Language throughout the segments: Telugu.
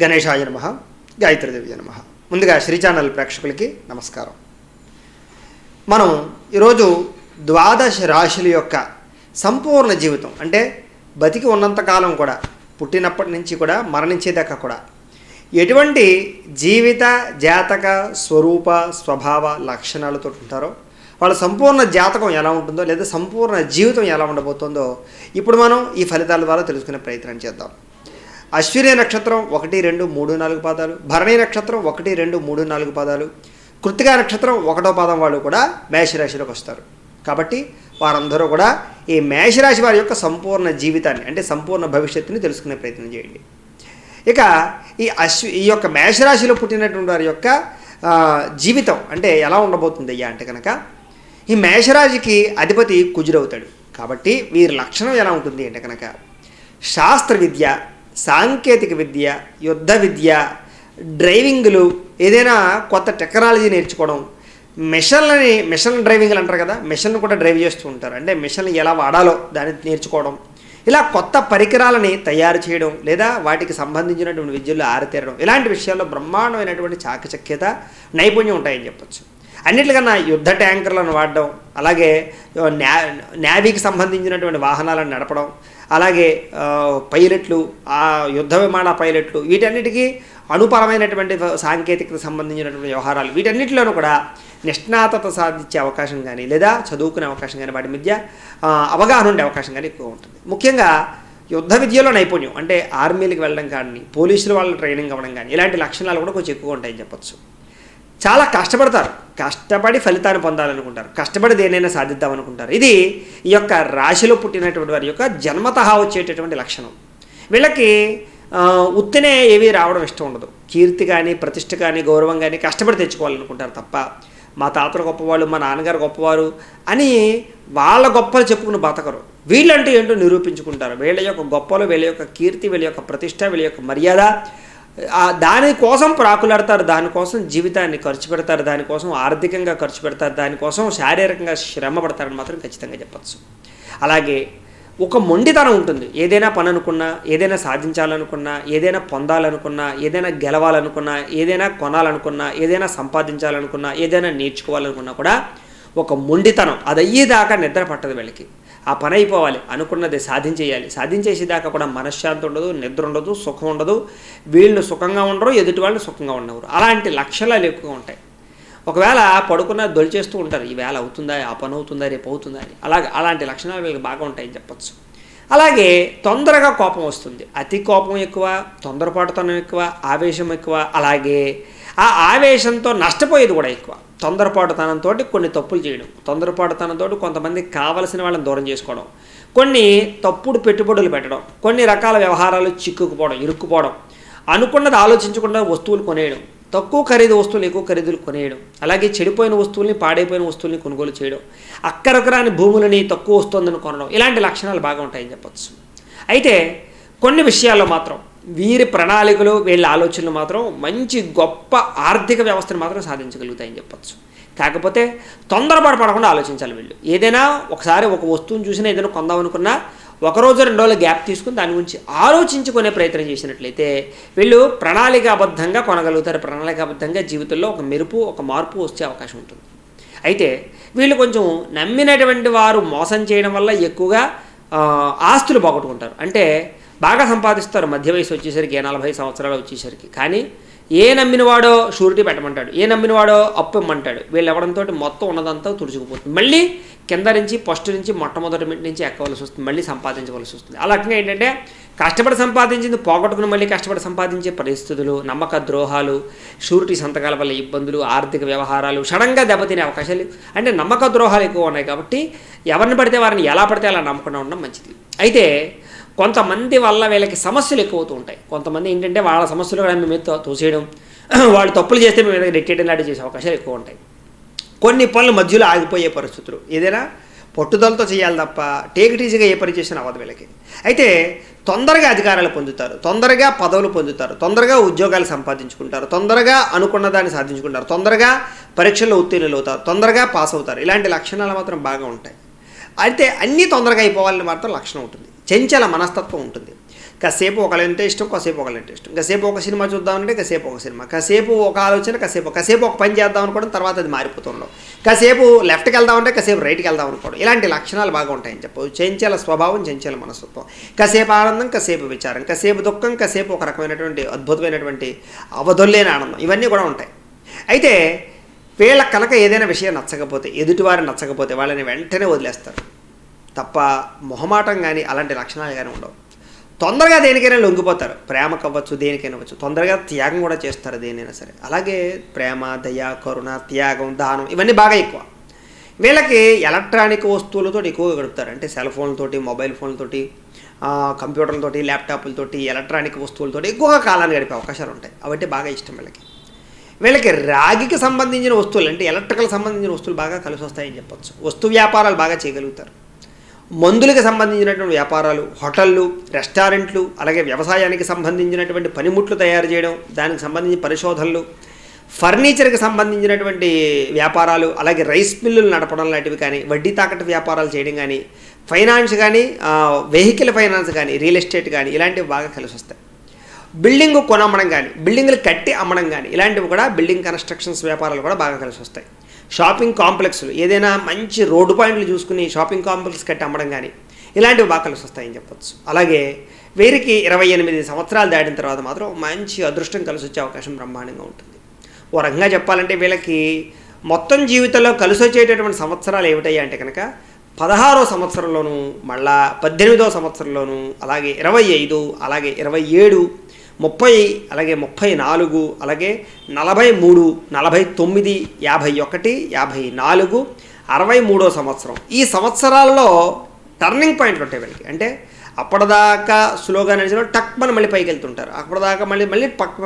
గణేశాయ నమ గాయత్రీదేవి నమ. ముందుగా శ్రీ ఛానల్ ప్రేక్షకులకి నమస్కారం. మనం ఈరోజు ద్వాదశ రాశుల యొక్క సంపూర్ణ జీవితం అంటే బతికి ఉన్నంతకాలం కూడా పుట్టినప్పటి నుంచి కూడా మరణించేదాకా కూడా ఎటువంటి జీవిత జాతక స్వరూప స్వభావ లక్షణాలతో ఉంటారో వాళ్ళ సంపూర్ణ జాతకం ఎలా ఉంటుందో లేదా సంపూర్ణ జీవితం ఎలా ఉండబోతుందో ఇప్పుడు మనం ఈ ఫలితాల ద్వారా తెలుసుకునే ప్రయత్నం చేద్దాం. అశ్విని నక్షత్రం ఒకటి రెండు మూడు నాలుగు పాదాలు. భరణి నక్షత్రం ఒకటి రెండు మూడు నాలుగు పాదాలు. కృతికా నక్షత్రం ఒకటో పాదం వాళ్ళు కూడా మేషరాశిలోకి వస్తారు. కాబట్టి వారందరూ కూడా ఈ మేషరాశి వారి యొక్క సంపూర్ణ జీవితాన్ని అంటే సంపూర్ణ భవిష్యత్తుని తెలుసుకునే ప్రయత్నం చేయండి. ఇక ఈ అశ్వి ఈ యొక్క మేషరాశిలో పుట్టినటువంటి వారి యొక్క జీవితం అంటే ఎలా ఉండబోతుంది అయ్యా అంటే కనుక ఈ మేషరాశికి అధిపతి కుజుడవుతాడు కాబట్టి వీరి లక్షణం ఎలా ఉంటుంది అంటే కనుక శాస్త్ర విద్య సాంకేతిక విద్య యుద్ధ విద్య డ్రైవింగ్లు ఏదైనా కొత్త టెక్నాలజీ నేర్చుకోవడం. మిషన్లని మిషన్ డ్రైవింగ్లు అంటారు కదా మిషన్ కూడా డ్రైవ్ చేస్తూ ఉంటారు. అంటే మిషన్లు ఎలా వాడాలో దాన్ని నేర్చుకోవడం. ఇలా కొత్త పరికరాలని తయారు చేయడం లేదా వాటికి సంబంధించినటువంటి విద్యలు ఆరితేరడం. ఇలాంటి విషయాల్లో బ్రహ్మాండమైనటువంటి చాకచక్యత నైపుణ్యం ఉంటాయని చెప్పొచ్చు. అన్నిటికన్నా యుద్ధ ట్యాంకర్లను వాడడం అలాగే న్యా నేవీకి సంబంధించినటువంటి వాహనాలను నడపడం అలాగే పైలట్లు ఆ యుద్ధ విమాన పైలట్లు వీటన్నిటికీ అనుపరమైనటువంటి సాంకేతికత సంబంధించినటువంటి వ్యవహారాలు. వీటన్నిటిలోనూ కూడా నిష్ణాతత సాధించే అవకాశం కానీ లేదా చదువుకునే అవకాశం కానీ వాటి మధ్య అవగాహన ఉండే అవకాశం కానీ ఎక్కువ ఉంటుంది. ముఖ్యంగా యుద్ధ విద్యలో నైపుణ్యం అంటే ఆర్మీలకు వెళ్ళడం కానీ పోలీసుల వాళ్ళ ట్రైనింగ్ అవ్వడం కానీ ఇలాంటి లక్షణాలు కూడా కొంచెం ఎక్కువ ఉంటాయని చెప్పొచ్చు. చాలా కష్టపడతారు. కష్టపడి ఫలితాన్ని పొందాలనుకుంటారు. కష్టపడి దేనైనా సాధిద్దాం అనుకుంటారు ఇది ఈ యొక్క రాశిలో పుట్టినటువంటి వారి యొక్క జన్మతహా వచ్చేటటువంటి లక్షణం. వీళ్ళకి ఉత్తినే ఏవి రావడం ఇష్టం ఉండదు. కీర్తి కానీ ప్రతిష్ట కానీ గౌరవం కానీ కష్టపడి తెచ్చుకోవాలనుకుంటారు తప్ప మా తాతలు గొప్పవాళ్ళు మా నాన్నగారు గొప్పవారు అని వాళ్ళ గొప్పలు చెప్పుకుని బతకరు. వీళ్ళంటే ఏంటో నిరూపించుకుంటారు. వీళ్ళ యొక్క గొప్పలు వీళ్ళ యొక్క కీర్తి వీళ్ళ యొక్క ప్రతిష్ట వీళ్ళ యొక్క మర్యాద దానికోసం ప్రాకులాడతారు దానికోసం జీవితాన్ని ఖర్చు పెడతారు దానికోసం ఆర్థికంగా ఖర్చు పెడతారు దానికోసం శారీరకంగా శ్రమ పడతారని మాత్రం ఖచ్చితంగా చెప్పచ్చు. అలాగే ఒక మొండితనం ఉంటుంది. ఏదైనా పని అనుకున్నా ఏదైనా సాధించాలనుకున్నా ఏదైనా పొందాలనుకున్నా ఏదైనా గెలవాలనుకున్నా ఏదైనా కొనాలనుకున్నా ఏదైనా సంపాదించాలనుకున్నా ఏదైనా నేర్చుకోవాలనుకున్నా కూడా ఒక మొండితనం అది అయ్యేదాకా నిద్ర పట్టదు వీళ్ళకి. ఆ పని అయిపోవాలి అనుకున్నది సాధించేయాలి. సాధించేసేదాకా కూడా మనశ్శాంతి ఉండదు నిద్ర ఉండదు సుఖం ఉండదు. వీళ్ళు సుఖంగా ఉండరు ఎదుటి వాళ్ళు సుఖంగా ఉండరు అలాంటి లక్షణాలు ఎక్కువ ఉంటాయి. ఒకవేళ పడుకున్న దొలిచేస్తూ ఉంటారు ఈ వేళ అవుతుందా ఆ పని అవుతుందా రేపు అవుతుందా అని. అలాగే అలాంటి లక్షణాలు వీళ్ళకి బాగా ఉంటాయని చెప్పొచ్చు. అలాగే తొందరగా కోపం వస్తుంది. అతి కోపం ఎక్కువ తొందరపాటుతనం ఎక్కువ ఆవేశం ఎక్కువ. అలాగే ఆ ఆవేశంతో నష్టపోయేది కూడా ఎక్కువ. తొందరపాటుతనంతో కొన్ని తప్పులు చేయడం తొందరపాటుతనంతో కొంతమంది కావలసిన వాళ్ళని దూరం చేసుకోవడం కొన్ని తప్పుడు పెట్టుబడులు పెట్టడం కొన్ని రకాల వ్యవహారాలు చిక్కుకుపోవడం ఇరుక్కుపోవడం అనుకున్నది ఆలోచించకుండా వస్తువులు కొనేయడం తక్కువ ఖరీదు వస్తువులు ఎక్కువ ఖరీదులు కొనేయడం అలాగే చెడిపోయిన వస్తువుల్ని పాడైపోయిన వస్తువుల్ని కొనుగోలు చేయడం అక్కరొకరాని భూములని తక్కువ వస్తుందని కొనడం ఇలాంటి లక్షణాలు బాగా ఉంటాయని చెప్పచ్చు. అయితే కొన్ని విషయాల్లో మాత్రం వీరి ప్రణాళికలు వీళ్ళ ఆలోచనలు మాత్రం మంచి గొప్ప ఆర్థిక వ్యవస్థను మాత్రం సాధించగలుగుతాయని చెప్పచ్చు. కాకపోతే తొందరపాటు పడకుండా ఆలోచించాలి వీళ్ళు. ఏదైనా ఒకసారి ఒక వస్తువుని చూసినా ఏదైనా కొందామనుకున్నా ఒక రోజు రెండు రోజుల గ్యాప్ తీసుకుని దాని గురించి ఆలోచించుకునే ప్రయత్నం చేసినట్లయితే వీళ్ళు ప్రణాళికాబద్ధంగా కొనగలుగుతారు. ప్రణాళికాబద్ధంగా జీవితంలో ఒక మెరుపు ఒక మార్పు వచ్చే అవకాశం ఉంటుంది. అయితే వీళ్ళు కొంచెం నమ్మినటువంటి వారు మోసం చేయడం వల్ల ఎక్కువగా ఆస్తులు పోగొట్టుకుంటారు. అంటే బాగా సంపాదిస్తారు. మధ్య వయసు వచ్చేసరికి నలభై సంవత్సరాలు వచ్చేసరికి. కానీ ఏ నమ్మినవాడో షూరిటీ పెట్టమంటాడు. ఏ నమ్మినవాడో అప్పు ఇమ్మంటాడు వీళ్ళు ఇవ్వడంతో మొత్తం ఉన్నదంతా తుడుచుకుపోతుంది. మళ్ళీ కింద నుంచి ఫస్ట్ నుంచి మొట్టమొదటి నుంచి ఎక్కవలసి వస్తుంది. మళ్ళీ సంపాదించవలసి వస్తుంది. అలా రకంగా ఏంటంటే కష్టపడి సంపాదించింది పోగొట్టుకుని మళ్ళీ కష్టపడి సంపాదించే పరిస్థితులు నమ్మక ద్రోహాలు షూరిటీ సంతకాల వల్ల ఇబ్బందులు ఆర్థిక వ్యవహారాలు సడన్గా దెబ్బతినే అవకాశాలు అంటే నమ్మక ద్రోహాలు ఎక్కువ ఉన్నాయి కాబట్టి ఎవరిని పడితే వారిని ఎలా పడితే అలా నమ్మకుండా ఉండడం మంచిది. అయితే కొంతమంది వల్ల వీళ్ళకి సమస్యలు ఎక్కువవుతూ ఉంటాయి. కొంతమంది ఏంటంటే వాళ్ళ సమస్యలు కూడా మీ మీద తోసేయడం వాళ్ళు తప్పులు చేస్తే మీ మీద నెట్టేయడం లాంటివి చేసే అవకాశాలు ఎక్కువ ఉంటాయి. కొన్ని పనులు మధ్యలో ఆగిపోయే పరిస్థితులు. ఏదైనా పట్టుదలతో చేయాలి తప్ప టేకిటీజీగా ఏ పని చేసినా అవ్వదు వీళ్ళకి. అయితే తొందరగా అధికారాలు పొందుతారు. తొందరగా పదవులు పొందుతారు. తొందరగా ఉద్యోగాలు సంపాదించుకుంటారు. తొందరగా అనుకున్న దాన్ని సాధించుకుంటారు. తొందరగా పరీక్షల్లో ఉత్తీర్ణులు అవుతారు. తొందరగా పాస్ అవుతారు. ఇలాంటి లక్షణాలు మాత్రం బాగా ఉంటాయి. అయితే అన్నీ తొందరగా అయిపోవాలని మాత్రం లక్షణం ఉంటుంది. చంచల మనస్తత్వం ఉంటుంది. కాసేపు ఒకళ్ళంటే ఇష్టం కాసేపు ఒకళ్ళంటే ఇష్టం. కాసేపు ఒక సినిమా చూద్దామంటే కాసేపు ఒక సినిమా. కాసేపు ఒక ఆలోచన కాసేపు కాసేపు ఒక పని చేద్దాం అనుకోవడం తర్వాత అది మారిపోతుండడం కాసేపు లెఫ్ట్కి వెళ్దామంటే కాసేపు రైట్కి వెళ్దాం అనుకోవడం. ఇలాంటి లక్షణాలు బాగా ఉంటాయని చెప్పవచ్చు చెంచల స్వభావం చెంచల మనస్తత్వం. కాసేపు ఆనందం కాసేపు విచారం. కాసేపు దుఃఖం కాసేపు ఒక రకమైనటువంటి అద్భుతమైనటువంటి అవధుల్లేని ఆనందం. ఇవన్నీ కూడా ఉంటాయి. అయితే వీళ్ళ కనుక ఏదైనా విషయం నచ్చకపోతే ఎదుటివారు నచ్చకపోతే వాళ్ళని వెంటనే వదిలేస్తారు. తప్ప మొహమాటం కానీ అలాంటి లక్షణాలు కానీ ఉండవు. తొందరగా దేనికైనా లొంగిపోతారు. ప్రేమ కవ్వచ్చు దేనికైనా అవ్వచ్చు. తొందరగా త్యాగం కూడా చేస్తారు దేనైనా సరే. అలాగే ప్రేమ దయ కరుణ త్యాగం దానం ఇవన్నీ బాగా ఎక్కువ. వీళ్ళకి ఎలక్ట్రానిక్ వస్తువులతో ఎక్కువగా గడుపుతారు. అంటే సెల్ ఫోన్లతోటి మొబైల్ ఫోన్లతోటి ఆ, కంప్యూటర్లతోటి ల్యాప్టాప్లతోటి ఎలక్ట్రానిక్ వస్తువులతోటి ఎక్కువగా కాలాన్ని గడిపే అవకాశాలు ఉంటాయి. అవన్నీ బాగా ఇష్టం వీళ్ళకి. వీళ్ళకి రాగికి సంబంధించిన వస్తువులు అంటే ఎలక్ట్రికల్ సంబంధించిన వస్తువులు బాగా కలిసి వస్తాయని చెప్పొచ్చు. వస్తు వ్యాపారాలు బాగా చేయగలుగుతారు. మందులకు సంబంధించినటువంటి వ్యాపారాలు హోటళ్ళు రెస్టారెంట్లు అలాగే వ్యవసాయానికి సంబంధించినటువంటి పనిముట్లు తయారు చేయడం దానికి సంబంధించిన పరిశోధనలు ఫర్నిచర్కి సంబంధించినటువంటి వ్యాపారాలు అలాగే రైస్ మిల్లులు నడపడం లాంటివి కానీ వడ్డీ తాకట్టు వ్యాపారాలు చేయడం కానీ ఫైనాన్స్ కానీ వెహికల్ ఫైనాన్స్ కానీ రియల్ ఎస్టేట్ కానీ ఇలాంటివి బాగా కలిసి వస్తాయి. బిల్డింగ్ కొనమ్మడం కానీ బిల్డింగ్లు కట్టి అమ్మడం కానీ ఇలాంటివి కూడా బిల్డింగ్ కన్స్ట్రక్షన్స్ వ్యాపారాలు కూడా బాగా కలిసి వస్తాయి. షాపింగ్ కాంప్లెక్స్లు ఏదైనా మంచి రోడ్డు పాయింట్లు చూసుకుని షాపింగ్ కాంప్లెక్స్ కట్టి అమ్మడం కానీ ఇలాంటివి బాగా కలిసి వస్తాయని చెప్పొచ్చు. అలాగే వీరికి ఇరవై ఎనిమిది సంవత్సరాలు దాటిన తర్వాత మాత్రం మంచి అదృష్టం కలిసి వచ్చే అవకాశం బ్రహ్మాండంగా ఉంటుంది. ఓ రకంగా చెప్పాలంటే వీళ్ళకి మొత్తం జీవితంలో కలిసి వచ్చేటటువంటి సంవత్సరాలు ఏమిటాయి అంటే కనుక పదహారో సంవత్సరంలోను మళ్ళా పద్దెనిమిదో సంవత్సరంలోను అలాగే ఇరవై ఐదు అలాగే ఇరవై ఏడు ముప్పై అలాగే ముప్పై నాలుగు అలాగే నలభై మూడు నలభై తొమ్మిది యాభై ఒకటి యాభై నాలుగు అరవై మూడో సంవత్సరం. ఈ సంవత్సరాల్లో టర్నింగ్ పాయింట్లు ఉంటాయి వీళ్ళకి. అంటే అప్పటిదాకా స్లోగా నడిచిన టక్ మన మళ్ళీ పైకి వెళ్తుంటారు. అప్పటిదాకా మళ్ళీ మళ్ళీ పక్క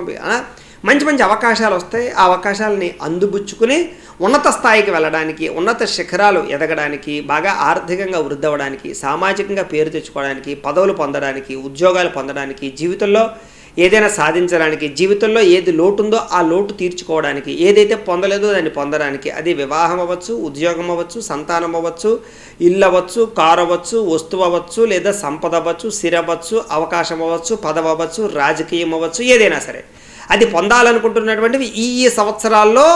మంచి మంచి అవకాశాలు వస్తాయి. ఆ అవకాశాలని అందుబుచ్చుకుని ఉన్నత స్థాయికి వెళ్ళడానికి ఉన్నత శిఖరాలు ఎదగడానికి బాగా ఆర్థికంగా వృద్ధి అవ్వడానికి సామాజికంగా పేరు తెచ్చుకోవడానికి పదవులు పొందడానికి ఉద్యోగాలు పొందడానికి జీవితంలో ఏదైనా సాధించడానికి జీవితంలో ఏది లోటు ఉందో ఆ లోటు తీర్చుకోవడానికి ఏదైతే పొందలేదో దాన్ని పొందడానికి. అది వివాహం అవ్వచ్చు ఉద్యోగం అవ్వచ్చు సంతానం అవ్వచ్చు ఇల్లు అవ్వచ్చు కారు అవ్వచ్చు వస్తువు అవ్వచ్చు లేదా సంపద అవ్వచ్చు సిర అవ్వచ్చు అవకాశం అవ్వచ్చు పదవి అవ్వచ్చు రాజకీయం అవ్వచ్చు ఏదైనా సరే. అది పొందాలనుకుంటున్నటువంటివి ఈ ఈ సంవత్సరాల్లో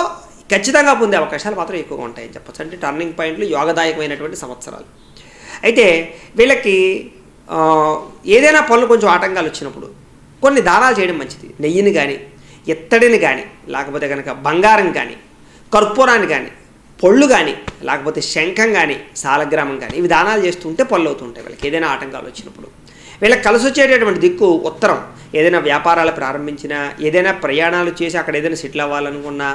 ఖచ్చితంగా పొందే అవకాశాలు మాత్రం ఎక్కువగా ఉంటాయని చెప్పచ్చు. అంటే టర్నింగ్ పాయింట్లు యోగదాయకమైనటువంటి సంవత్సరాలు. అయితే వీళ్ళకి ఏదైనా పనులు కొంచెం ఆటంకాలు వచ్చినప్పుడు కొన్ని దానాలు చేయడం మంచిది. నెయ్యిని కానీ ఇత్తడిని కానీ లేకపోతే కనుక బంగారం కానీ కర్పూరాన్ని కానీ పళ్ళు కానీ లేకపోతే శంఖం కానీ సాలగ్రామం కానీ ఇవి దానాలు చేస్తుంటే పళ్ళు అవుతుంటాయి వీళ్ళకి. ఏదైనా ఆటంకాలు వచ్చినప్పుడు. వీళ్ళకి కలిసి వచ్చేటటువంటి దిక్కు ఉత్తరం. ఏదైనా వ్యాపారాలు ప్రారంభించినా ఏదైనా ప్రయాణాలు చేసి అక్కడ ఏదైనా సెటిల్ అవ్వాలనుకున్నా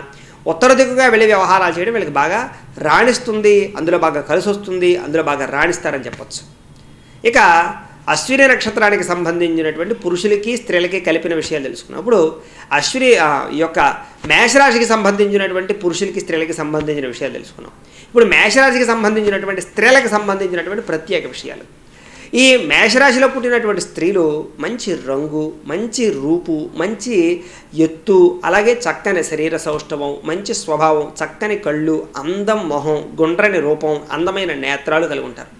ఉత్తర దిక్కుగా వెళ్ళి వ్యవహారాలు చేయడం వీళ్ళకి బాగా రాణిస్తుంది అందులో బాగా కలిసి వస్తుంది అందులో బాగా రాణిస్తారని చెప్పొచ్చు. ఇక అశ్విని నక్షత్రానికి సంబంధించినటువంటి పురుషులకి స్త్రీలకి కలిపిన విషయాలు తెలుసుకున్నప్పుడు అశ్విని యొక్క మేషరాశికి సంబంధించినటువంటి పురుషులకి స్త్రీలకి సంబంధించిన విషయాలు తెలుసుకున్నాం. ఇప్పుడు మేషరాశికి సంబంధించినటువంటి స్త్రీలకు సంబంధించినటువంటి ప్రత్యేక విషయాలు. ఈ మేషరాశిలో పుట్టినటువంటి స్త్రీలు మంచి రంగు మంచి రూపు మంచి ఎత్తు అలాగే చక్కని శరీర సౌష్ఠవం మంచి స్వభావం చక్కని కళ్ళు అందం మొహం గుండ్రని రూపం అందమైన నేత్రాలు కలిగి ఉంటారు.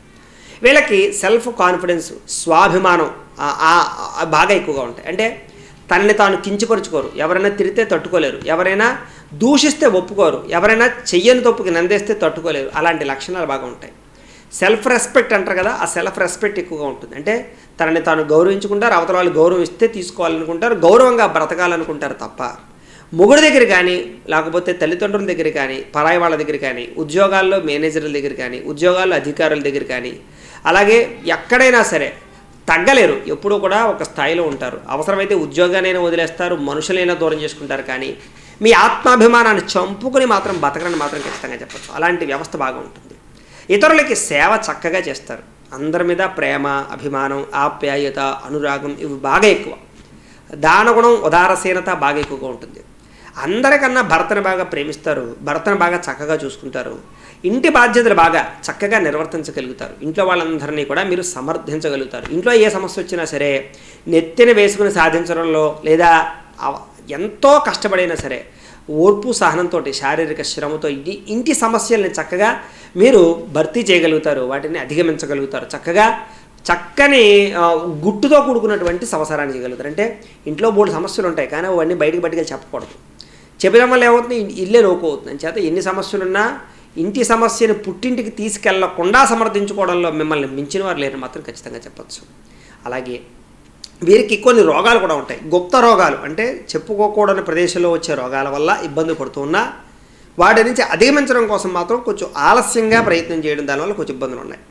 వీళ్ళకి సెల్ఫ్ కాన్ఫిడెన్స్ స్వాభిమానం బాగా ఎక్కువగా ఉంటాయి. అంటే తనని తాను కించపరుచుకోరు. ఎవరైనా తిరిగితే తట్టుకోలేరు. ఎవరైనా దూషిస్తే ఒప్పుకోరు. ఎవరైనా చెయ్యని తప్పుకి నందేస్తే తట్టుకోలేరు. అలాంటి లక్షణాలు బాగా ఉంటాయి. సెల్ఫ్ రెస్పెక్ట్ అంటారు కదా ఆ సెల్ఫ్ రెస్పెక్ట్ ఎక్కువగా ఉంటుంది. అంటే తనని తాను గౌరవించుకుంటారు అవతల వాళ్ళు గౌరవం ఇస్తే తీసుకోవాలనుకుంటారు గౌరవంగా బ్రతకాలనుకుంటారు తప్ప మొగుడు దగ్గర కానీ లేకపోతే తల్లిదండ్రుల దగ్గర కానీ పరాయి వాళ్ళ దగ్గర కానీ ఉద్యోగాల్లో మేనేజర్ల దగ్గర కానీ ఉద్యోగాల్లో అధికారుల దగ్గర కానీ అలాగే ఎక్కడైనా సరే తగ్గలేరు. ఎప్పుడూ కూడా ఒక స్థాయిలో ఉంటారు. అవసరమైతే ఉద్యోగానైనా వదిలేస్తారు మనుషులైనా దూరం చేసుకుంటారు కానీ మీ ఆత్మాభిమానాన్ని చంపుకుని మాత్రం బతకరని మాత్రం ఖచ్చితంగా చెప్పచ్చు. అలాంటి వ్యవస్థ బాగా ఉంటుంది. ఇతరులకి సేవ చక్కగా చేస్తారు. అందరి మీద ప్రేమ అభిమానం ఆప్యాయత అనురాగం ఇవి బాగా ఎక్కువ. దానగుణం ఉదారసీనత బాగా ఎక్కువగా ఉంటుంది. అందరికన్నా భర్తను బాగా ప్రేమిస్తారు. భర్తను బాగా చక్కగా చూసుకుంటారు. ఇంటి బాధ్యతలు బాగా చక్కగా నిర్వర్తించగలుగుతారు. ఇంట్లో వాళ్ళందరినీ కూడా మీరు సమర్థించగలుగుతారు. ఇంట్లో ఏ సమస్య వచ్చినా సరే నెత్తిన వేసుకుని సాధించడంలో లేదా ఎంతో కష్టపడైనా సరే ఓర్పు సహనంతో శారీరక శ్రమతో ఇంటి ఇంటి సమస్యల్ని చక్కగా మీరు భర్తీ చేయగలుగుతారు. వాటిని అధిగమించగలుగుతారు. చక్కగా చక్కని గుట్టుతో కూడుకున్నటువంటి సంవత్సరాన్ని చేయగలుగుతారు. అంటే ఇంట్లో బోర్డు సమస్యలు ఉంటాయి. కానీ అవన్నీ బయటకు బయటకు చెప్పకూడదు. చెప్పడం వల్ల ఏమవుతుంది? ఇల్లే లోకు అవుతుంది అని చేత ఎన్ని సమస్యలున్నా ఇంటి సమస్యను పుట్టింటికి తీసుకెళ్ళకుండా సమర్థించుకోవడంలో మిమ్మల్ని మించిన వారు లేరని మాత్రం ఖచ్చితంగా చెప్పచ్చు. అలాగే వీరికి కొన్ని రోగాలు కూడా ఉంటాయి. గుప్త రోగాలు అంటే చెప్పుకోకూడని ప్రదేశంలో వచ్చే రోగాల వల్ల ఇబ్బంది పడుతున్నా వాటి నుంచి అధిగమించడం కోసం మాత్రం కొంచెం ఆలస్యంగా ప్రయత్నం చేయడం దానివల్ల కొంచెం ఇబ్బందులు ఉన్నాయి.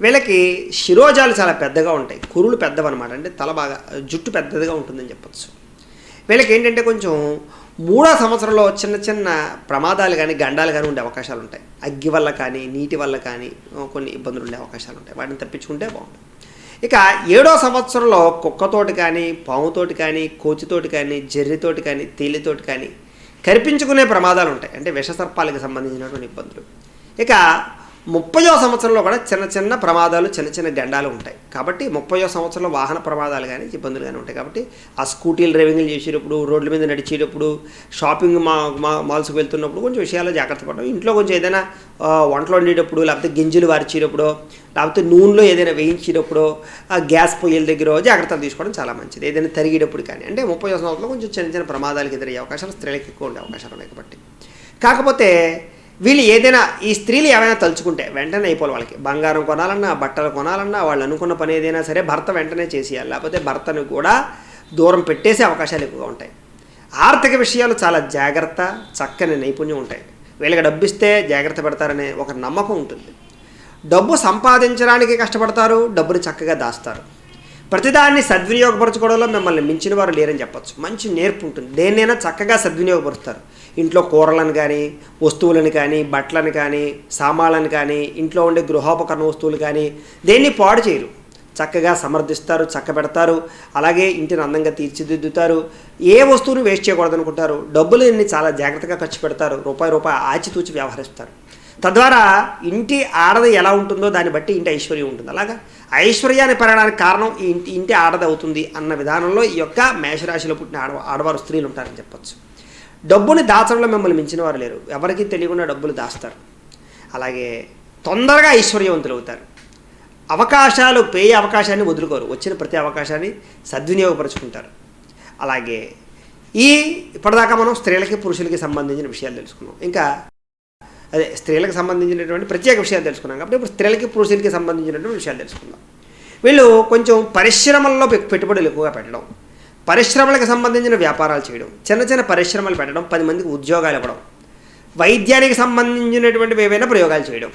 వీళ్ళకి శిరోజాలు చాలా పెద్దగా ఉంటాయి. కురులు పెద్దవన్నమాట. అంటే తల బాగా జుట్టు పెద్దదిగా ఉంటుందని చెప్పచ్చు. వీళ్ళకి ఏంటంటే కొంచెం మూడో సంవత్సరంలో చిన్న చిన్న ప్రమాదాలు కానీ గండాలు కానీ ఉండే అవకాశాలు ఉంటాయి. అగ్గి వల్ల కానీ నీటి వల్ల కానీ కొన్ని ఇబ్బందులు ఉండే అవకాశాలు ఉంటాయి. వాటిని తప్పించుకుంటే బాగుంటుంది. ఇక ఏడో సంవత్సరంలో కుక్కతోటి కానీ పాముతోటి కానీ కోచితోటి కానీ జర్రితోటి కానీ తేలితోటి కానీ కరిపించుకునే ప్రమాదాలు ఉంటాయి. అంటే విషసర్పాలకు సంబంధించినటువంటి ఇబ్బందులు. ఇక ముప్పయో సంవత్సరంలో కూడా చిన్న చిన్న ప్రమాదాలు చిన్న చిన్న గండాలు ఉంటాయి. కాబట్టి ముప్పయో సంవత్సరంలో వాహన ప్రమాదాలు కానీ ఇబ్బందులు కానీ ఉంటాయి. కాబట్టి ఆ స్కూటీలు డ్రైవింగ్లు చేసేటప్పుడు రోడ్ల మీద నడిచేటప్పుడు షాపింగ్ మా మా మాల్స్కి వెళ్తున్నప్పుడు కొంచెం విషయాల్లో జాగ్రత్త పడడం. ఇంట్లో కొంచెం ఏదైనా వంటలు వండేటప్పుడు లేకపోతే గింజలు వార్చేటప్పుడు లేకపోతే నూనెలో ఏదైనా వేయించేటప్పుడు ఆ గ్యాస్ పొయ్యిల దగ్గర జాగ్రత్తలు తీసుకోవడం చాలా మంచిది. ఏదైనా తరిగేటప్పుడు కానీ అంటే ముప్పై సంవత్సరంలో కొంచెం చిన్న చిన్న ప్రమాదాలకు ఎదురయ్యే అవకాశాలు స్త్రీలకు ఎక్కువ ఉండే అవకాశాలు ఉన్నాయి కాబట్టి. కాకపోతే వీళ్ళు ఏదైనా ఈ స్త్రీలు ఏమైనా తలుచుకుంటే వెంటనే అయిపోవాలి వాళ్ళకి. బంగారం కొనాలన్నా బట్టలు కొనాలన్నా వాళ్ళు అనుకున్న పని ఏదైనా సరే భర్త వెంటనే చేసేయాలి. లేకపోతే భర్తను కూడా దూరం పెట్టేసే అవకాశాలు ఎక్కువగా ఉంటాయి. ఆర్థిక విషయాలు చాలా జాగ్రత్త చక్కని నైపుణ్యం ఉంటాయి. వీళ్ళకి డబ్బు ఇస్తే జాగ్రత్త పెడతారనే ఒక నమ్మకం ఉంటుంది. డబ్బు సంపాదించడానికి కష్టపడతారు డబ్బుని చక్కగా దాస్తారు. ప్రతిదాన్ని సద్వినియోగపరచుకోవడంలో మిమ్మల్ని మించిన వారు లేరని చెప్పచ్చు. మంచి నేర్పు ఉంటుంది. దేన్నైనా చక్కగా సద్వినియోగపరుస్తారు. ఇంట్లో కూరలను కానీ వస్తువులను కానీ బట్టలను కానీ సామాన్లను కానీ ఇంట్లో ఉండే గృహోపకరణ వస్తువులు కానీ దేన్ని పాడు చేయరు. చక్కగా సమర్థిస్తారు చక్కబెడతారు. అలాగే ఇంటిని అందంగా తీర్చిదిద్దుతారు. ఏ వస్తువును వేస్ట్ చేయకూడదనుకుంటారు. డబ్బులు ఇన్ని చాలా జాగ్రత్తగా ఖర్చు పెడతారు. రూపాయి రూపాయి ఆచితూచి వ్యవహరిస్తారు. తద్వారా ఇంటి ఆడది ఎలా ఉంటుందో దాన్ని బట్టి ఇంటి ఐశ్వర్యం ఉంటుంది. అలాగా? ఐశ్వర్యాన్ని పెరగడానికి కారణం ఈ ఇంటి ఇంటి ఆడది అవుతుంది అన్న విధానంలో ఈ యొక్క మేషరాశిలో పుట్టిన ఆడవ ఆడవారు స్త్రీలు ఉంటారని చెప్పచ్చు. డబ్బుని దాచడంలో మిమ్మల్ని మించిన వారు లేరు. ఎవరికీ తెలియకుండా డబ్బులు దాస్తారు. అలాగే తొందరగా ఐశ్వర్యవంతులు అవుతారు. అవకాశాలు పేయ అవకాశాన్ని వదులుకోరు. వచ్చిన ప్రతి అవకాశాన్ని సద్వినియోగపరుచుకుంటారు. అలాగే ఈ ఇప్పటిదాకా మనం స్త్రీలకి పురుషులకి సంబంధించిన విషయాలు తెలుసుకున్నాం. ఇంకా అదే స్త్రీలకు సంబంధించినటువంటి ప్రత్యేక విషయాలు తెలుసుకున్నాం కాబట్టి ఇప్పుడు స్త్రీలకి పురుషులకి సంబంధించినటువంటి విషయాలు తెలుసుకుందాం. వీళ్ళు కొంచెం పరిశ్రమల్లో పెట్టుబడులు ఎక్కువగా పెట్టడం పరిశ్రమలకు సంబంధించిన వ్యాపారాలు చేయడం చిన్న చిన్న పరిశ్రమలు పెట్టడం పది మందికి ఉద్యోగాలు ఇవ్వడం వైద్యానికి సంబంధించినటువంటివి ఏవైనా ప్రయోగాలు చేయడం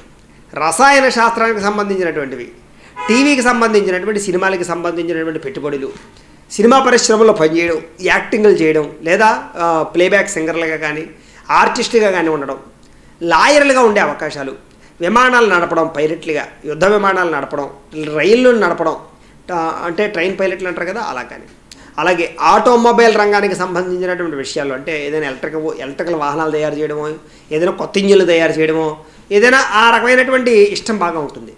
రసాయన శాస్త్రానికి సంబంధించినటువంటివి టీవీకి సంబంధించినటువంటి సినిమాలకి సంబంధించినటువంటి పెట్టుబడులు సినిమా పరిశ్రమలో పనిచేయడం యాక్టింగ్లు చేయడం లేదా ప్లేబ్యాక్ సింగర్లుగా కానీ ఆర్టిస్టుగా కానీ ఉండడం లాయర్లుగా ఉండే అవకాశాలు. విమానాలు నడపడం పైలట్లుగా యుద్ధ విమానాలు నడపడం రైళ్ళు నడపడం అంటే ట్రైన్ పైలట్లు అంటారు కదా అలా కానీ. అలాగే ఆటోమొబైల్ రంగానికి సంబంధించినటువంటి విషయాలు అంటే ఏదైనా ఎలక్ట్రిక్ ఎలక్ట్రికల్ వాహనాలు తయారు చేయడమో ఏదైనా కొత్త ఇంజిన్లు తయారు చేయడమో ఏదైనా ఆ రకమైనటువంటి ఇష్టం బాగా ఉంటుంది.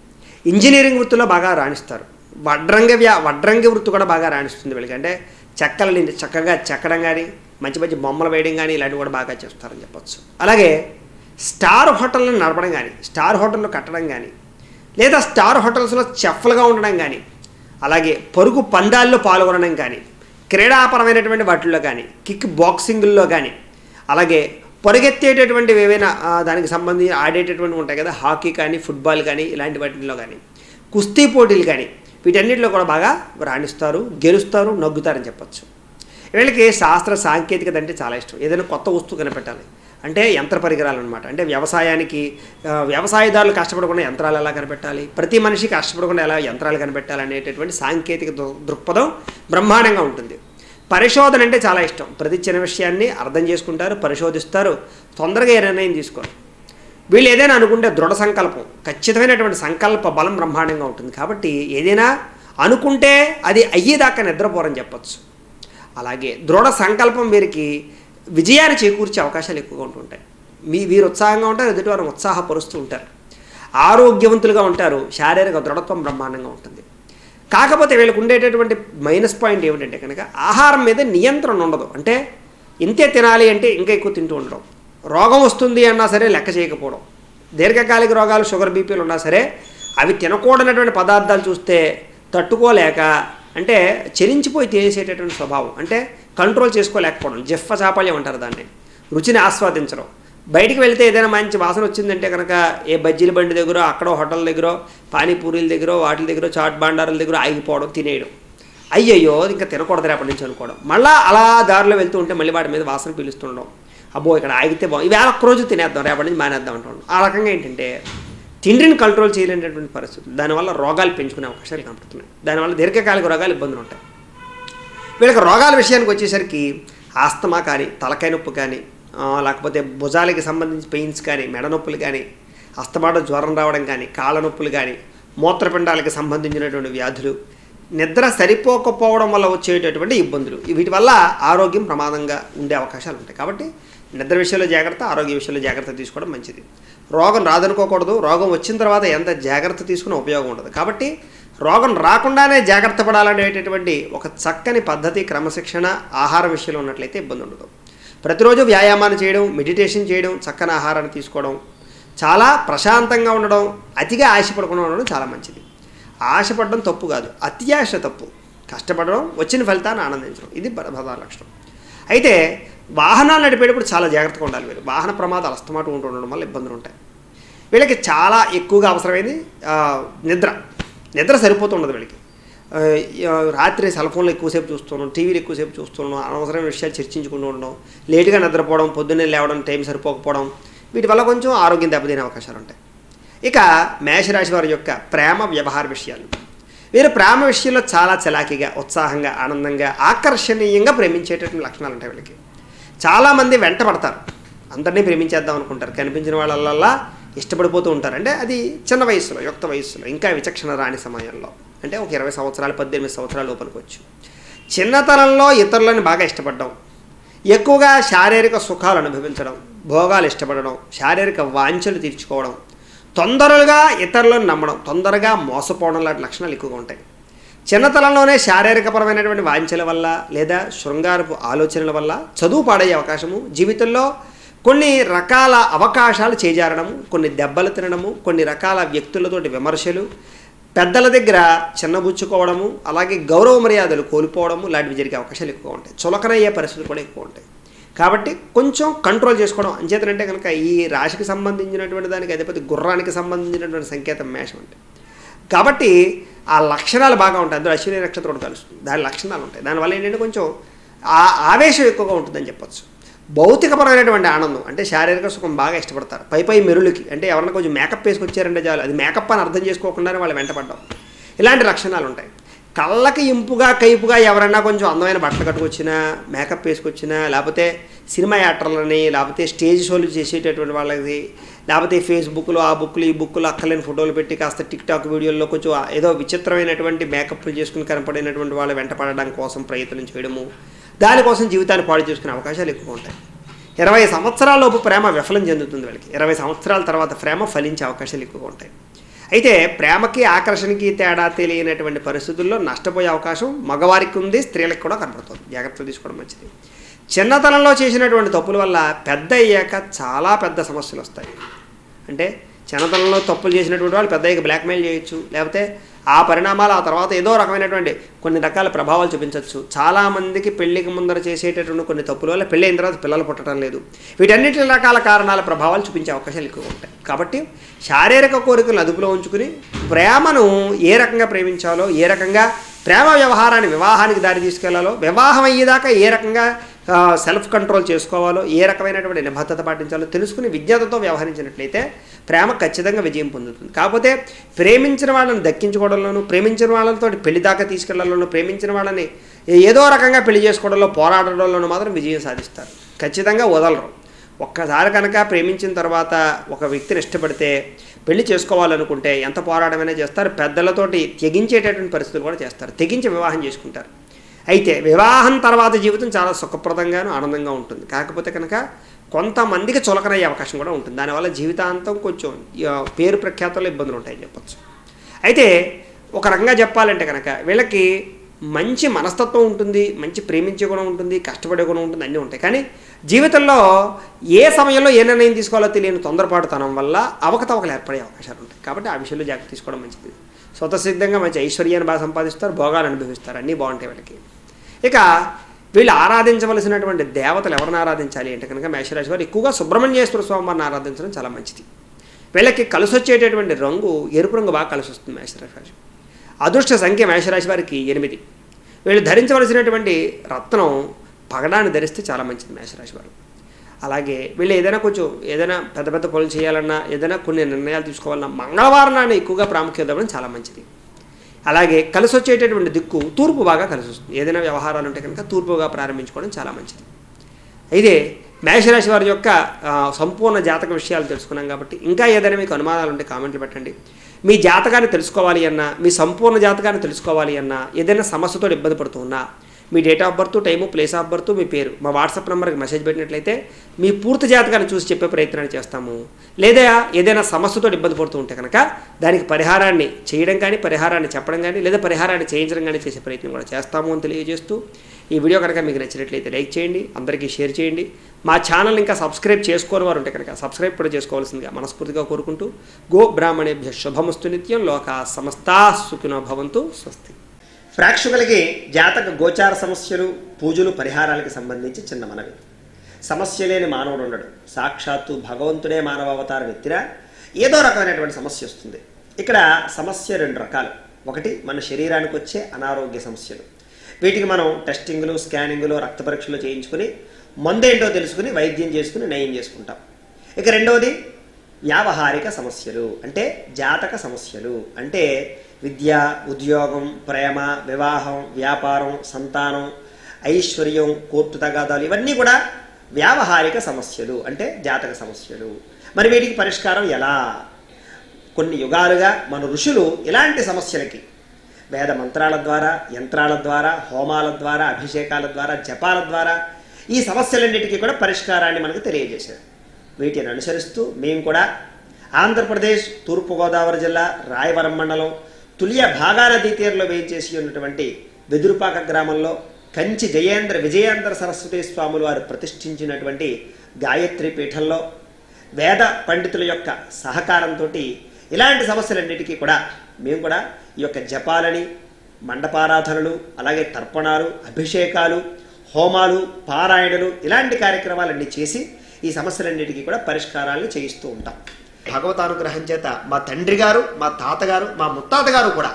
ఇంజనీరింగ్ వృత్తిలో బాగా రాణిస్తారు. వడ్రంగ వ్యా వడ్రంగి వృత్తి కూడా బాగా రాణిస్తుంది వీళ్ళకి. అంటే చెక్కలని చక్కగా చెక్కడం కానీ మంచి మంచి బొమ్మలు వేయడం కానీ ఇలాంటివి కూడా బాగా చేస్తారని చెప్పచ్చు. అలాగే స్టార్ హోటల్ని నడపడం కానీ స్టార్ హోటల్లో కట్టడం కానీ లేదా స్టార్ హోటల్స్లో చెఫ్లుగా ఉండడం కానీ అలాగే పరుగు పందాల్లో పాల్గొనడం కానీ క్రీడాపరమైనటువంటి వాటిల్లో కానీ కిక్ బాక్సింగ్లో కానీ అలాగే పరుగెత్తేటటువంటి ఏవైనా దానికి సంబంధించి ఆడేటటువంటి ఉంటాయి కదా హాకీ కానీ ఫుట్బాల్ కానీ ఇలాంటి వాటిల్లో కానీ కుస్తీ పోటీలు కానీ వీటన్నిటిలో కూడా బాగా రాణిస్తారు గెలుస్తారు నగ్గుతారని చెప్పచ్చు. వీళ్ళకి శాస్త్ర సాంకేతికత అంటే చాలా ఇష్టం. ఏదైనా కొత్త వస్తువు కనిపెట్టాలి. అంటే యంత్ర పరికరాలు అనమాట అంటే వ్యవసాయానికి వ్యవసాయదారులు కష్టపడకుండా యంత్రాలు ఎలా కనిపెట్టాలి? ప్రతి మనిషి కష్టపడకుండా ఎలా యంత్రాలు కనిపెట్టాలి అనేటటువంటి సాంకేతిక దృ- దృక్పథం బ్రహ్మాండంగా ఉంటుంది. పరిశోధన అంటే చాలా ఇష్టం. ప్రతి చిన్న విషయాన్ని అర్థం చేసుకుంటారు పరిశోధిస్తారు తొందరగా ఏ నిర్ణయం తీసుకోరు. వీళ్ళు ఏదైనా అనుకుంటే దృఢ సంకల్పం ఖచ్చితమైనటువంటి సంకల్ప బలం బ్రహ్మాండంగా ఉంటుంది. కాబట్టి ఏదైనా అనుకుంటే అది అయ్యేదాకా నిద్రపోరని చెప్పచ్చు. అలాగే దృఢ సంకల్పం వీరికి విజయాన్ని చేకూర్చే అవకాశాలు ఎక్కువగా ఉంటుంటాయి. మీ వీరు ఉత్సాహంగా ఉంటారు ఎదుటి వారు ఉత్సాహపరుస్తూ ఉంటారు. ఆరోగ్యవంతులుగా ఉంటారు శారీరక దృఢత్వం బ్రహ్మాండంగా ఉంటుంది. కాకపోతే వీళ్ళకు ఉండేటటువంటి మైనస్ పాయింట్ ఏమిటంటే కనుక ఆహారం మీద నియంత్రణ ఉండదు. అంటే ఇంతే తినాలి అంటే ఇంకా ఎక్కువ తింటూ ఉండడం. రోగం వస్తుంది అన్నా సరే లెక్క చేయకపోవడం. దీర్ఘకాలిక రోగాలు షుగర్ బీపీలు ఉన్నా సరే అవి తినకూడనటువంటి పదార్థాలు చూస్తే తట్టుకోలేక అంటే చెలించిపోయి తినేసేటటువంటి స్వభావం. అంటే కంట్రోల్ చేసుకోలేకపోవడం. జెఫ్ఫ చాపల్యం అంటారు దాన్ని. రుచిని ఆస్వాదించడం. బయటికి వెళ్తే ఏదైనా మంచి వాసన వచ్చిందంటే కనుక ఏ బజ్జీల బండి దగ్గర అక్కడో హోటల్ దగ్గర పానీపూరీల దగ్గర వాటి దగ్గర చాట్ బాండారుల దగ్గర ఆగిపోవడం తినేయడం. అయ్యయ్యో ఇంకా తినకూడదు రేపటి నుంచి అనుకోవడం. మళ్ళీ అలా దారిలో వెళ్తూ ఉంటే మళ్ళీ వాటి మీద వాసన పీలుస్తుండడం. అబ్బో ఇక్కడ ఆగితే బాగు ఇవాళ ఒక్క రోజు తినేద్దాం రేపటి నుంచి మానేద్దాం అంటాం ఆ రకంగా ఏంటంటే తిండిని కంట్రోల్ చేయలేనటువంటి పరిస్థితులు. దానివల్ల రోగాలు పెంచుకునే అవకాశాలు కనపడుతున్నాయి. దానివల్ల దీర్ఘకాలిక రోగాలు ఇబ్బందులు ఉంటాయి. వీళ్ళకి రోగాల విషయానికి వచ్చేసరికి ఆస్తమా కానీ తలకాయ నొప్పి కానీ లేకపోతే భుజాలకి సంబంధించి పెయిన్స్ కానీ మెడ నొప్పులు కానీ అస్తమాట జ్వరం రావడం కానీ కాళ్ళ నొప్పులు కానీ మూత్రపిండాలకి సంబంధించినటువంటి వ్యాధులు నిద్ర సరిపోకపోవడం వల్ల వచ్చేటటువంటి ఇబ్బందులు. వీటి వల్ల ఆరోగ్యం ప్రమాదంగా ఉండే అవకాశాలు ఉంటాయి. కాబట్టి నిద్ర విషయంలో జాగ్రత్త ఆరోగ్య విషయంలో జాగ్రత్త తీసుకోవడం మంచిది. రోగం రాదనుకోకూడదు. రోగం వచ్చిన తర్వాత ఎంత జాగ్రత్త తీసుకున్న ఉపయోగం ఉండదు. కాబట్టి రోగం రాకుండానే జాగ్రత్త పడాలనేటటువంటి ఒక చక్కని పద్ధతి క్రమశిక్షణ ఆహార విషయంలో ఉన్నట్లయితే ఇబ్బంది ఉండదు. ప్రతిరోజు వ్యాయామాలు చేయడం మెడిటేషన్ చేయడం చక్కని ఆహారాన్ని తీసుకోవడం చాలా ప్రశాంతంగా ఉండడం అతిగా ఆశపడకుండా ఉండడం చాలా మంచిది. ఆశపడడం తప్పు కాదు అత్యాశ తప్పు. కష్టపడడం వచ్చిన ఫలితాన్ని ఆనందించడం ఇది ప్రధాన లక్షణం. అయితే వాహనాలు నడిపేటప్పుడు చాలా జాగ్రత్తగా ఉండాలి వీరు వాహన ప్రమాదాలు అస్తమాటు ఉంటూ ఉండడం వల్ల ఇబ్బందులు ఉంటాయి. వీళ్ళకి చాలా ఎక్కువగా అవసరమైంది నిద్ర. నిద్ర సరిపోతుండదు వీళ్ళకి. రాత్రి సెల్ ఫోన్లో ఎక్కువసేపు చూస్తున్నాం టీవీలు ఎక్కువసేపు చూస్తున్నాం అనవసరమైన విషయాలు చర్చించుకుంటూ ఉండడం లేటుగా నిద్రపోవడం పొద్దున్నే లేవడం టైం సరిపోకపోవడం వీటి వల్ల కొంచెం ఆరోగ్యం దెబ్బతినే అవకాశాలు ఉంటాయి. ఇక మేషరాశి వారి యొక్క ప్రేమ వ్యవహార విషయాలు. వీరు ప్రేమ విషయంలో చాలా చలాకీగా ఉత్సాహంగా ఆనందంగా ఆకర్షణీయంగా ప్రేమించేటటువంటి లక్షణాలు ఉంటాయి వీళ్ళకి. చాలామంది వెంట పడతారు అందరినీ ప్రేమించేద్దాం అనుకుంటారు. కనిపించిన వాళ్ళల్లా ఇష్టపడిపోతూ ఉంటారు. అంటే అది చిన్న వయసులో యుక్త వయసులో ఇంకా విచక్షణ రాని సమయంలో. అంటే ఒక ఇరవై సంవత్సరాలు పద్దెనిమిది సంవత్సరాల లోపలికొచ్చు చిన్నతనంలో ఇతరులను బాగా ఇష్టపడడం. ఎక్కువగా శారీరక సుఖాలు అనుభవించడం భోగాలు ఇష్టపడడం శారీరక వాంఛలు తీర్చుకోవడం. తొందరగా ఇతరులను నమ్మడం తొందరగా మోసపోవడం లాంటి లక్షణాలు ఎక్కువగా ఉంటాయి. చిన్నతనంలోనే శారీరకపరమైనటువంటి వాంఛల వల్ల లేదా శృంగారపు ఆలోచనల వల్ల చదువు పాడయ్యే అవకాశము జీవితంలో కొన్ని రకాల అవకాశాలు చేజారడము కొన్ని దెబ్బలు తినడము కొన్ని రకాల వ్యక్తులతోటి విమర్శలు పెద్దల దగ్గర చిన్నబుచ్చుకోవడము అలాగే గౌరవ మర్యాదలు కోల్పోవడము లాంటివి జరిగే అవకాశాలు ఎక్కువ ఉంటాయి. చులకనయ్యే పరిస్థితులు కూడా ఎక్కువ ఉంటాయి. కాబట్టి కొంచెం కంట్రోల్ చేసుకోవడం అంచేతనంటే కనుక ఈ రాశికి సంబంధించినటువంటి దానికి అధిపతి గుర్రానికి సంబంధించినటువంటి సంకేతం మేషం అంటే. కాబట్టి ఆ లక్షణాలు బాగా ఉంటాయి. అందులో అశ్విని నక్షత్రం కలుస్తుంది. దాని లక్షణాలు ఉంటాయి. దానివల్ల ఏంటంటే కొంచెం ఆ ఆవేశం ఎక్కువగా ఉంటుందని చెప్పొచ్చు. భౌతికపరమైనటువంటి ఆనందం. అంటే శారీరక సుఖం బాగా ఇష్టపడతారు. పై పై మెరులకి. అంటే ఎవరన్నా కొంచెం మేకప్ వేసుకొచ్చారంటే చాలు. అది మేకప్ అని అర్థం చేసుకోకుండానే వాళ్ళు వెంటపడ్డాం. ఇలాంటి లక్షణాలు ఉంటాయి. కళ్ళకి ఇంపుగా కైపుగా ఎవరైనా కొంచెం అందమైన బట్టలు కట్టుకొచ్చినా మేకప్ వేసుకొచ్చినా లేకపోతే సినిమా యాక్టర్లని లేకపోతే స్టేజ్ షోలు చేసేటటువంటి వాళ్ళకి లేకపోతే ఫేస్బుక్లో ఆ బుక్లు ఈ బుక్లు అక్కలేని ఫోటోలు పెట్టి కాస్త టిక్ టాక్ వీడియోల్లో కొంచెం ఏదో విచిత్రమైనటువంటి మేకప్లు చేసుకుని కనపడినటువంటి వాళ్ళు వెంట పడడం కోసం ప్రయత్నం చేయడము. దానికోసం జీవితాన్ని పాడు చేసుకునే అవకాశాలు ఎక్కువ ఉంటాయి. ఇరవై సంవత్సరాలలోపు ప్రేమ విఫలం చెందుతుంది వాళ్ళకి. ఇరవై సంవత్సరాల తర్వాత ప్రేమ ఫలించే అవకాశాలు ఎక్కువగా ఉంటాయి. అయితే ప్రేమకి ఆకర్షణకి తేడా తెలియనటువంటి పరిస్థితుల్లో నష్టపోయే అవకాశం మగవారికి ఉంది స్త్రీలకు కూడా కనపడుతుంది జాగ్రత్తలు తీసుకోవడం మంచిది. చిన్నతనంలో చేసినటువంటి తప్పుల వల్ల పెద్ద అయ్యాక చాలా పెద్ద సమస్యలు వస్తాయి. అంటే చిన్నతనంలో తప్పులు చేసినటువంటి వాళ్ళు పెద్ద అయ్యాక బ్లాక్మెయిల్ చేయొచ్చు. లేకపోతే ఆ పరిణామాలు ఆ తర్వాత ఏదో రకమైనటువంటి కొన్ని రకాల ప్రభావాలు చూపించవచ్చు చాలామందికి పెళ్ళికి ముందర చేసేటటువంటి కొన్ని తప్పుల వల్ల పెళ్ళి అయిన తర్వాత పిల్లలు పుట్టడం లేదు. వీటన్నిటి రకాల కారణాల ప్రభావాలు చూపించే అవకాశాలు ఎక్కువ ఉంటాయి. కాబట్టి శారీరక కోరికలను అదుపులో ఉంచుకుని ప్రేమను ఏ రకంగా ప్రేమించాలో ఏ రకంగా ప్రేమ వ్యవహారాన్ని వివాహానికి దారి తీసుకెళ్ళాలో వివాహం అయ్యేదాకా ఏ రకంగా సెల్ఫ్ కంట్రోల్ చేసుకోవాలో ఏ రకమైనటువంటి నిబద్ధత పాటించాలో తెలుసుకుని విజ్ఞతతో వ్యవహరించినట్లయితే ప్రేమ ఖచ్చితంగా విజయం పొందుతుంది. కాకపోతే ప్రేమించిన వాళ్ళని దక్కించుకోవడంలోనూ ప్రేమించిన వాళ్ళతో పెళ్ళి దాకా తీసుకెళ్ళడంలోనూ ప్రేమించిన వాళ్ళని ఏదో రకంగా పెళ్ళి చేసుకోవడంలో పోరాడడంలోనూ మాత్రం విజయం సాధిస్తారు. ఖచ్చితంగా వదలరు. ఒక్కసారి కనుక ప్రేమించిన తర్వాత ఒక వ్యక్తిని ఇష్టపడితే పెళ్ళి చేసుకోవాలనుకుంటే ఎంత పోరాటమైనా చేస్తారు. పెద్దలతోటి తెగించేటటువంటి పరిస్థితులు కూడా చేస్తారు. తెగించి వివాహం చేసుకుంటారు. అయితే వివాహం తర్వాత జీవితం చాలా సుఖప్రదంగాను ఆనందంగా ఉంటుంది. కాకపోతే కనుక కొంతమందికి చులకనయ్యే అవకాశం కూడా ఉంటుంది. దానివల్ల జీవితాంతం కొంచెం పేరు ప్రఖ్యాతలు ఇబ్బందులు ఉంటాయని చెప్పచ్చు. అయితే ఒక రకంగా చెప్పాలంటే కనుక వీళ్ళకి మంచి మనస్తత్వం ఉంటుంది మంచి ప్రేమించే గుణం ఉంటుంది కష్టపడే గుణం ఉంటుంది అన్నీ ఉంటాయి. కానీ జీవితంలో ఏ సమయంలో ఏ నిర్ణయం తీసుకోవాలో తెలియని తొందరపాటుతనం వల్ల అవకతవకలు ఏర్పడే అవకాశాలు ఉంటాయి. కాబట్టి ఆ విషయంలో జాగ్రత్త తీసుకోవడం మంచిది. స్వతసిద్ధంగా మంచి ఐశ్వర్యాన్ని బాగా సంపాదిస్తారు భోగాలు అనుభవిస్తారు అన్నీ బాగుంటాయి వీళ్ళకి. ఇక వీళ్ళు ఆరాధించవలసినటువంటి దేవతలు ఎవరిని ఆరాధించాలి అంటే కనుక మేషరాశి వారు ఎక్కువగా సుబ్రహ్మణ్యేశ్వర స్వామివారిని ఆరాధించడం చాలా మంచిది. వీళ్ళకి కలిసి వచ్చేటటువంటి రంగు ఎరుపు రంగు బాగా కలిసి వస్తుంది మేషరాశి అదృష్ట సంఖ్య మేషరాశి వారికి ఎనిమిది. వీళ్ళు ధరించవలసినటువంటి రత్నం పగడాన్ని ధరిస్తే చాలా మంచిది మేషరాశి వారు. అలాగే వీళ్ళు ఏదైనా కొంచెం ఏదైనా పెద్ద పెద్ద పనులు చేయాలన్నా ఏదైనా కొన్ని నిర్ణయాలు తీసుకోవాలన్నా మంగళవారం నాడు ఎక్కువగా ప్రాముఖ్యత ఇవ్వడం చాలా మంచిది. అలాగే కలిసి వచ్చేటటువంటి దిక్కు తూర్పు బాగా కలిసి వస్తుంది. ఏదైనా వ్యవహారాలు ఉంటే కనుక తూర్పుగా ప్రారంభించుకోవడం చాలా మంచిది. అయితే మేషరాశి వారి యొక్క సంపూర్ణ జాతక విషయాలు తెలుసుకున్నాం కాబట్టి ఇంకా ఏదైనా మీకు అనుమానాలు ఉంటే కామెంట్లు పెట్టండి. మీ జాతకాన్ని తెలుసుకోవాలి అన్నా మీ సంపూర్ణ జాతకాన్ని తెలుసుకోవాలి అన్నా ఏదైనా సమస్యతో ఇబ్బంది పడుతున్నా మీ date of birth time place of birth మీ పేరు మా వాట్సాప్ నెంబర్కి మెసేజ్ పెట్టినట్లయితే మీ పూర్తి జాతకాన్ని చూసి చెప్పే ప్రయత్నాన్ని చేస్తాము. లేదా ఏదైనా సమస్యతో ఇబ్బంది పడుతూ ఉంటే కనుక దానికి పరిహారాన్ని చేయడం కానీ పరిహారాన్ని చెప్పడం కానీ లేదా పరిహారాన్ని చేయించడం కానీ చేసే ప్రయత్నం కూడా చేస్తాము అని తెలియజేస్తూ ఈ వీడియో కనుక మీకు నచ్చినట్లయితే లైక్ చేయండి అందరికీ షేర్ చేయండి. మా ఛానల్ ఇంకా సబ్స్క్రైబ్ చేసుకోని వారు ఉంటే కనుక సబ్స్క్రైబ్ కూడా చేసుకోవాల్సిందిగా మనస్ఫూర్తిగా కోరుకుంటూ గో బ్రాహ్మణేభ్య శుభమస్తు నిత్యం లోక సమస్తా సుఖినో భవంతు స్వస్తి. ప్రేక్షకులకి జాతక గోచార సమస్యలు పూజలు పరిహారాలకు సంబంధించి చిన్న మనవి. సమస్య లేని మానవుడు ఉండడు. సాక్షాత్తు భగవంతుడే మానవ అవతారం ఎత్తినా ఏదో రకమైనటువంటి సమస్య వస్తుంది. ఇక్కడ సమస్య రెండు రకాలు. ఒకటి మన శరీరానికి వచ్చే అనారోగ్య సమస్యలు. వీటికి మనం టెస్టింగ్లు స్కానింగ్లు రక్త పరీక్షలు చేయించుకుని మందేంటో తెలుసుకుని వైద్యం చేసుకుని నయం చేసుకుంటాం. ఇక రెండవది వ్యావహారిక సమస్యలు అంటే జాతక సమస్యలు అంటే విద్య ఉద్యోగం ప్రేమ వివాహం వ్యాపారం సంతానం ఐశ్వర్యం కోర్టు తగాదాలు ఇవన్నీ కూడా వ్యావహారిక సమస్యలు అంటే జాతక సమస్యలు. మరి వీటికి పరిష్కారం ఎలా? కొన్ని యుగాలుగా మన ఋషులు ఇలాంటి సమస్యలకి వేద మంత్రాల ద్వారా యంత్రాల ద్వారా హోమాల ద్వారా అభిషేకాల ద్వారా జపాల ద్వారా ఈ సమస్యలన్నిటికీ కూడా పరిష్కారాన్ని మనకు తెలియజేశారు. వీటిని అనుసరిస్తూ మేము కూడా ఆంధ్రప్రదేశ్ తూర్పుగోదావరి జిల్లా రాయవరం మండలం తులియ భాగా నదీ తీరంలో వేయించేసి ఉన్నటువంటి వెదురుపాక గ్రామంలో కంచి జయేంద్ర విజయేంద్ర సరస్వతి స్వాములు వారు ప్రతిష్ఠించినటువంటి గాయత్రి పీఠంలో వేద పండితుల యొక్క సహకారంతో ఇలాంటి సమస్యలన్నిటికీ కూడా మేము కూడా ఈ యొక్క జపాలని మండపారాధనలు అలాగే తర్పణాలు అభిషేకాలు హోమాలు పారాయణలు ఇలాంటి కార్యక్రమాలన్నీ చేసి ఈ సమస్యలన్నిటికీ కూడా పరిష్కారాలను చేయిస్తూ ఉంటాం. భగవతానుగ్రహం చేత మా తండ్రి గారు మా తాతగారు మా ముత్తాత గారు కూడా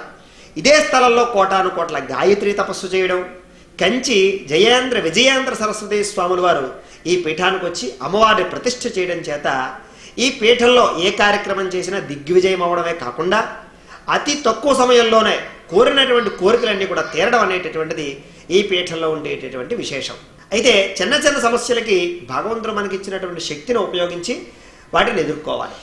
ఇదే స్థలంలో కోటాను కోట్ల గాయత్రి తపస్సు చేయడం కంచి జయేంద్ర విజయేంద్ర సరస్వతి స్వాముల వారు ఈ పీఠానికి వచ్చి అమ్మవారిని ప్రతిష్ఠ చేయడం చేత ఈ పీఠంలో ఏ కార్యక్రమం చేసినా దిగ్విజయం అవడమే కాకుండా అతి తక్కువ సమయంలోనే కోరినటువంటి కోరికలన్నీ కూడా తీరడం అనేటటువంటిది ఈ పీఠంలో ఉండేటటువంటి విశేషం. అయితే చిన్న చిన్న సమస్యలకి భగవంతుడు మనకి ఇచ్చినటువంటి శక్తిని ఉపయోగించి వాటిని ఎదుర్కోవాలి.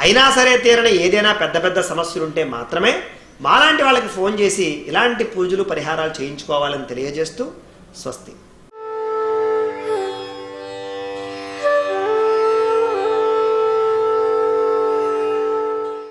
అయినా సరే తీరని ఏదైనా పెద్ద పెద్ద సమస్యలు ఉంటే మాత్రమే మాలాంటి వాళ్ళకి ఫోన్ చేసి ఇలాంటి పూజలు పరిహారాలు చేయించుకోవాలని తెలియజేస్తూ స్వస్తి.